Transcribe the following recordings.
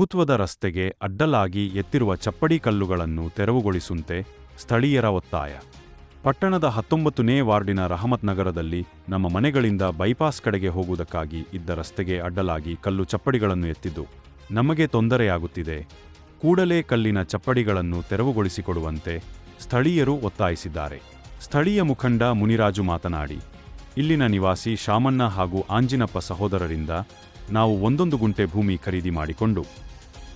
ಬಹುತ್ವದ ರಸ್ತೆಗೆ ಅಡ್ಡಲಾಗಿ ಎತ್ತಿರುವ ಚಪ್ಪಡಿ ಕಲ್ಲುಗಳನ್ನು ತೆರವುಗೊಳಿಸುವಂತೆ ಸ್ಥಳೀಯರ ಒತ್ತಾಯ. ಪಟ್ಟಣದ ಹತ್ತೊಂಬತ್ತನೇ ವಾರ್ಡಿನ ರಹಮತ್ ನಗರದಲ್ಲಿ ನಮ್ಮ ಮನೆಗಳಿಂದ ಬೈಪಾಸ್ ಕಡೆಗೆ ಹೋಗುವುದಕ್ಕಾಗಿ ಇದ್ದ ರಸ್ತೆಗೆ ಅಡ್ಡಲಾಗಿ ಕಲ್ಲು ಚಪ್ಪಡಿಗಳನ್ನು ಎತ್ತಿದ್ದು, ನಮಗೆ ತೊಂದರೆಯಾಗುತ್ತಿದೆ. ಕೂಡಲೇ ಕಲ್ಲಿನ ಚಪ್ಪಡಿಗಳನ್ನು ತೆರವುಗೊಳಿಸಿಕೊಡುವಂತೆ ಸ್ಥಳೀಯರು ಒತ್ತಾಯಿಸಿದ್ದಾರೆ. ಸ್ಥಳೀಯ ಮುಖಂಡ ಮುನಿರಾಜು ಮಾತನಾಡಿ, ಇಲ್ಲಿನ ನಿವಾಸಿ ಶಾಮಣ್ಣ ಹಾಗೂ ಆಂಜಿನಪ್ಪ ಸಹೋದರರಿಂದ ನಾವು ಒಂದೊಂದು ಗುಂಟೆ ಭೂಮಿ ಖರೀದಿ ಮಾಡಿಕೊಂಡು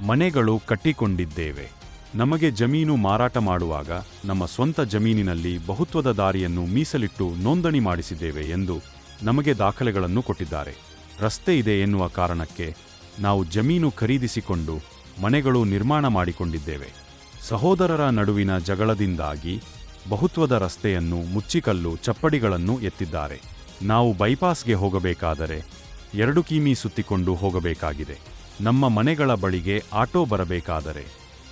ಮನೆಗಳು ಕಟ್ಟಿಕೊಂಡಿದ್ದೇವೆ. ನಮಗೆ ಜಮೀನು ಮಾರಾಟ ಮಾಡುವಾಗ ನಮ್ಮ ಸ್ವಂತ ಜಮೀನಿನಲ್ಲಿ ಬಹುತ್ವದ ದಾರಿಯನ್ನು ಮೀಸಲಿಟ್ಟು ನೋಂದಣಿ ಮಾಡಿಸಿದ್ದೇವೆ ಎಂದು ನಮಗೆ ದಾಖಲೆಗಳನ್ನು ಕೊಟ್ಟಿದ್ದಾರೆ. ರಸ್ತೆ ಇದೆ ಎನ್ನುವ ಕಾರಣಕ್ಕೆ ನಾವು ಜಮೀನು ಖರೀದಿಸಿಕೊಂಡು ಮನೆಗಳು ನಿರ್ಮಾಣ ಮಾಡಿಕೊಂಡಿದ್ದೇವೆ. ಸಹೋದರರ ನಡುವಿನ ಜಗಳದಿಂದಾಗಿ ಬಹುತ್ವದ ರಸ್ತೆಯನ್ನು ಮುಚ್ಚಿಕಲ್ಲು ಚಪ್ಪಡಿಗಳನ್ನು ಎತ್ತಿದ್ದಾರೆ. ನಾವು ಬೈಪಾಸ್ಗೆ ಹೋಗಬೇಕಾದರೆ ಎರಡು ಕಿಮಿ ಸುತ್ತಿಕೊಂಡು ಹೋಗಬೇಕಾಗಿದೆ. ನಮ್ಮ ಮನೆಗಳ ಬಳಿಗೆ ಆಟೋ ಬರಬೇಕಾದರೆ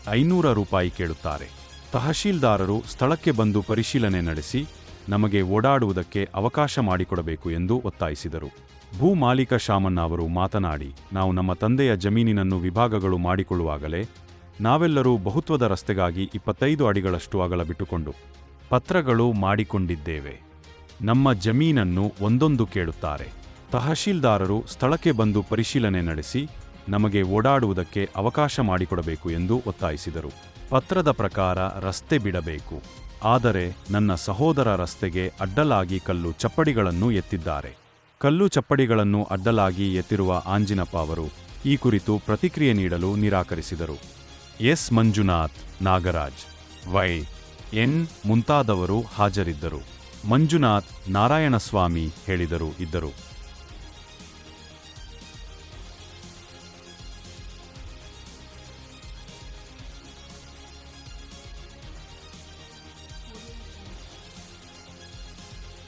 ಐನೂರ ರೂಪಾಯಿ ಕೇಳುತ್ತಾರೆ. ತಹಶೀಲ್ದಾರರು ಸ್ಥಳಕ್ಕೆ ಬಂದು ಪರಿಶೀಲನೆ ನಡೆಸಿ ನಮಗೆ ಓಡಾಡುವುದಕ್ಕೆ ಅವಕಾಶ ಮಾಡಿಕೊಡಬೇಕು ಎಂದು ಒತ್ತಾಯಿಸಿದರು. ಭೂ ಮಾಲೀಕ ಶಾಮಣ್ಣ ಅವರು ಮಾತನಾಡಿ, ನಾವು ನಮ್ಮ ತಂದೆಯ ಜಮೀನಿನನ್ನು ವಿಭಾಗಗಳು ಮಾಡಿಕೊಳ್ಳುವಾಗಲೇ ನಾವೆಲ್ಲರೂ ಬಹುತ್ವದ ರಸ್ತೆಗಾಗಿ ಇಪ್ಪತ್ತೈದು ಅಡಿಗಳಷ್ಟು ಅಗಲ ಬಿಟ್ಟುಕೊಂಡು ಪತ್ರಗಳು ಮಾಡಿಕೊಂಡಿದ್ದೇವೆ. ನಮ್ಮ ಜಮೀನನ್ನು ಒಂದೊಂದು ಕೇಳುತ್ತಾರೆ. ತಹಶೀಲ್ದಾರರು ಸ್ಥಳಕ್ಕೆ ಬಂದು ಪರಿಶೀಲನೆ ನಡೆಸಿ ನಮಗೆ ಓಡಾಡುವುದಕ್ಕೆ ಅವಕಾಶ ಮಾಡಿಕೊಡಬೇಕು ಎಂದು ಒತ್ತಾಯಿಸಿದರು. ಪತ್ರದ ಪ್ರಕಾರ ರಸ್ತೆ ಬಿಡಬೇಕು. ಆದರೆ ನನ್ನ ಸಹೋದರ ರಸ್ತೆಗೆ ಅಡ್ಡಲಾಗಿ ಕಲ್ಲು ಚಪ್ಪಡಿಗಳನ್ನು ಎತ್ತಿದ್ದಾರೆ. ಕಲ್ಲು ಚಪ್ಪಡಿಗಳನ್ನು ಅಡ್ಡಲಾಗಿ ಎತ್ತಿರುವ ಆಂಜಿನಪ್ಪ ಅವರು ಈ ಕುರಿತು ಪ್ರತಿಕ್ರಿಯೆ ನೀಡಲು ನಿರಾಕರಿಸಿದರು. S Manjunath Nagaraj. Y. N. ಮುಂತಾದವರು ಹಾಜರಿದ್ದರು. ಮಂಜುನಾಥ್ ನಾರಾಯಣಸ್ವಾಮಿ ಹೇಳಿದರು ಇದ್ದರು.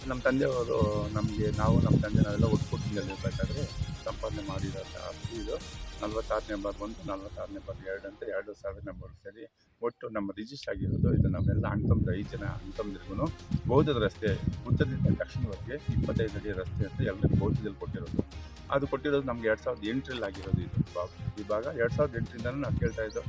ನಮ್ಮ ತಂದೆಯವರು ನಮಗೆ ನಾವು ನಮ್ಮ ತಂದೆ ನಾವೆಲ್ಲ ಒಟ್ಟು ಕುಟುಂಬದಲ್ಲಿರಬೇಕಾದ್ರೆ ಸಂಪಾದನೆ ಮಾಡಿರೋಂಥ ಆಸ್ತಿ ಇದು. ನಲ್ವತ್ತಾರು ನಂಬರ್ ಒಂದು, ನಲ್ವತ್ತಾರು ನಂಬರ್ ಎರಡು ಅಂತ ಎರಡು ಸಾವಿರ ನಂಬರ್ ಸೇರಿ ಒಟ್ಟು ನಮ್ಮ ರಿಜಿಸ್ಟರ್ ಆಗಿರೋದು. ಇದು ನಮ್ಮೆಲ್ಲ ಅಣ್ತಮ್ದು ಐದು ಜನ ಅಣ್ತಮ್ದಿರ್ಗೂ ಬೌದ್ಧದ ರಸ್ತೆ ಉತ್ತರದಿಂದ ದಕ್ಷಿಣವರೆಗೆ ಇಪ್ಪತ್ತೈದು ಅಡಿ ರಸ್ತೆ ಅಂತ ಎಲ್ಲರಿಗೂ ಬೌದ್ಧದಲ್ಲಿ ಕೊಟ್ಟಿರೋದು. ಅದು ಕೊಟ್ಟಿರೋದು ನಮ್ಗೆ ಎರಡು ಸಾವಿರದ ಎಂಟರಲ್ಲಿ ಆಗಿರೋದು ಇದು ವಿಭಾಗ ಭಾಗ ಎರಡು ಸಾವಿರದ ಎಂಟರಿಂದಲೂ ನಾನು ಕೇಳ್ತಾ ಇದ್ದು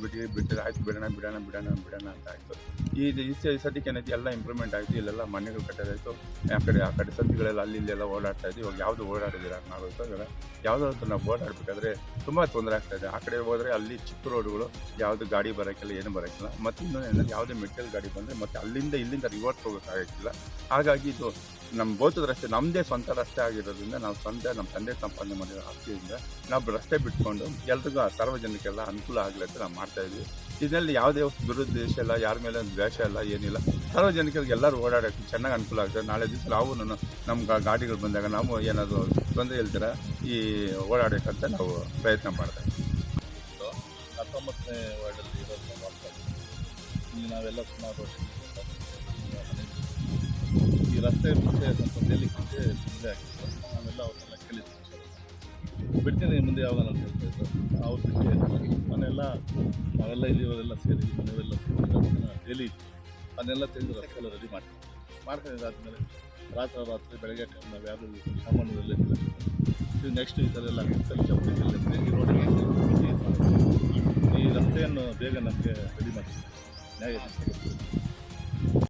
ಬಿಡಿ ಬಿಟ್ಟರೆ ಆಯ್ತು, ಬಿಡೋಣ ಬಿಡೋಣ ಬಿಡೋಣ ಬಿಡೋಣ ಅಂತ ಆಯಿತು. ಈ ಈ ಈ ಸದ್ಯಕ್ಕೆ ಏನೈತಿ, ಎಲ್ಲ ಇಂಪ್ರೂವ್ಮೆಂಟ್ ಆಯಿತು. ಇಲ್ಲೆಲ್ಲ ಮನೆಗಳು ಕಟ್ಟೋದಾಯಿತು. ಆ ಕಡೆ ಆ ಕಡೆ ಸದ್ಯಗಳೆಲ್ಲ ಅಲ್ಲಿ ಇಲ್ಲೆಲ್ಲ ಓಡಾಡ್ತಾ ಇದ್ವಿ. ಇವಾಗ ಯಾವುದು ಓಡಾಡೋದಿಲ್ಲ ನಾಗೋಯ್ತು ಇವಾಗ ಯಾವುದಾದ್ರು ನಾವು ಓಡಾಡಬೇಕಾದ್ರೆ ತುಂಬ ತೊಂದರೆ ಆಗ್ತಾ ಇದೆ. ಆ ಕಡೆ ಹೋದರೆ ಅಲ್ಲಿ ಚಿಕ್ಕ ರೋಡ್ಗಳು, ಯಾವುದು ಗಾಡಿ ಬರೋಕ್ಕಿಲ್ಲ, ಏನು ಬರೋಕ್ಕಿಲ್ಲ. ಮತ್ತು ಇನ್ನೊಂದು ಏನಂದ್ರೆ ಯಾವುದೇ ಮೆಟಲ್ ಗಾಡಿ ಬಂದರೆ ಮತ್ತು ಅಲ್ಲಿಂದ ಇಲ್ಲಿಂದ ರಿವರ್ಟ್ ಹೋಗೋಕ್ಕಾಗಿಲ್ಲ ಹಾಗಾಗಿ ಇದು ನಮ್ಮ ಬೋತದ ರಸ್ತೆ ನಮ್ಮದೇ ಸ್ವಂತ ರಸ್ತೆ ಆಗಿರೋದ್ರಿಂದ ನಾವು ಸ್ವಂತ ನಮ್ಮ ತಂದೆ ಸಂಪಾದನೆ ಮಾಡಿರೋ ಆಸ್ತಿಯಿಂದ ನಾವು ರಸ್ತೆ ಬಿಟ್ಕೊಂಡು ಎಲ್ರಿಗೂ ಆ ಸಾರ್ವಜನಿಕೆಲ್ಲ ಅನುಕೂಲ ಆಗಲಿ ಅಂತ ನಾವು ಮಾಡ್ತಾ ಇದ್ವಿ. ಇದರಲ್ಲಿ ಯಾವುದೇ ದುರುದ್ದೇಶ ಇಲ್ಲ, ಯಾರ ಮೇಲೆ ದ್ವೇಷ ಇಲ್ಲ, ಏನಿಲ್ಲ. ಸಾರ್ವಜನಿಕರಿಗೆ ಎಲ್ಲರೂ ಓಡಾಡೋಕ್ಕೆ ಚೆನ್ನಾಗಿ ಅನುಕೂಲ ಆಗ್ತದೆ. ನಾಳೆ ದಿವಸ ನಾವು ನಮ್ಮ ಗಾಡಿಗಳು ಬಂದಾಗ ನಾವು ಏನಾದರೂ ತೊಂದರೆ ಇಲ್ದಿರ ಈ ಓಡಾಡಬೇಕಂತ ನಾವು ಪ್ರಯತ್ನ ಮಾಡ್ತೇವೆ ಹತ್ತೊಂಬತ್ತನೇ ವಾರ್ಡಲ್ಲಿ ಇರೋದು ಮಾಡ್ತಾ ನಾವೆಲ್ಲ ಸುಮಾರು ಈ ರಸ್ತೆ ಮುಂದೆ ಸ್ವಲ್ಪ ನಿಲ್ಲಿಕ್ಕೆ ತೊಂದರೆ ಆಗಿತ್ತು ನಾವೆಲ್ಲ ಅವ್ರನ್ನೆಲ್ಲ ಕೇಳಿದ್ವಿ. ಬಿಡ್ತೀನಿ ಮುಂದೆ ಯಾವಾಗ ನಾನು ಹೇಳ್ತಾ ಅವ್ರು ಬಿಟ್ಟು ಮನೆಯೆಲ್ಲ, ನಾವೆಲ್ಲ ಇಲ್ಲಿವರೆಲ್ಲ ಸೇರಿ, ಮನೆಯವರೆಲ್ಲ ಸೇರಿ ಡೈಲಿ ಅದನ್ನೆಲ್ಲ ತೆಗೆದು ರಸ್ತೆ ಎಲ್ಲ ರೆಡಿ ಮಾಡ್ತೀವಿ ಮಾಡ್ಕೊಂಡಿದ್ದಾದ್ಮೇಲೆ ರಾತ್ರಿ ರಾತ್ರಿ ಬೆಳಗ್ಗೆ ಟೈಮ್ ನಾವು ಯಾರು ಸಾಮಾನ್ಯದಲ್ಲೇ ಇದು ನೆಕ್ಸ್ಟ್ ಈ ಥರ ಎಲ್ಲ ಕಲ್ಲು ಚಪ್ಪಡಿ ಈ ರೋಡಿಗೆ ಈ ರಸ್ತೆಯನ್ನು ಬೇಗ ನಮಗೆ ರೆಡಿ ಮಾಡಿ ನ್ಯಾಯ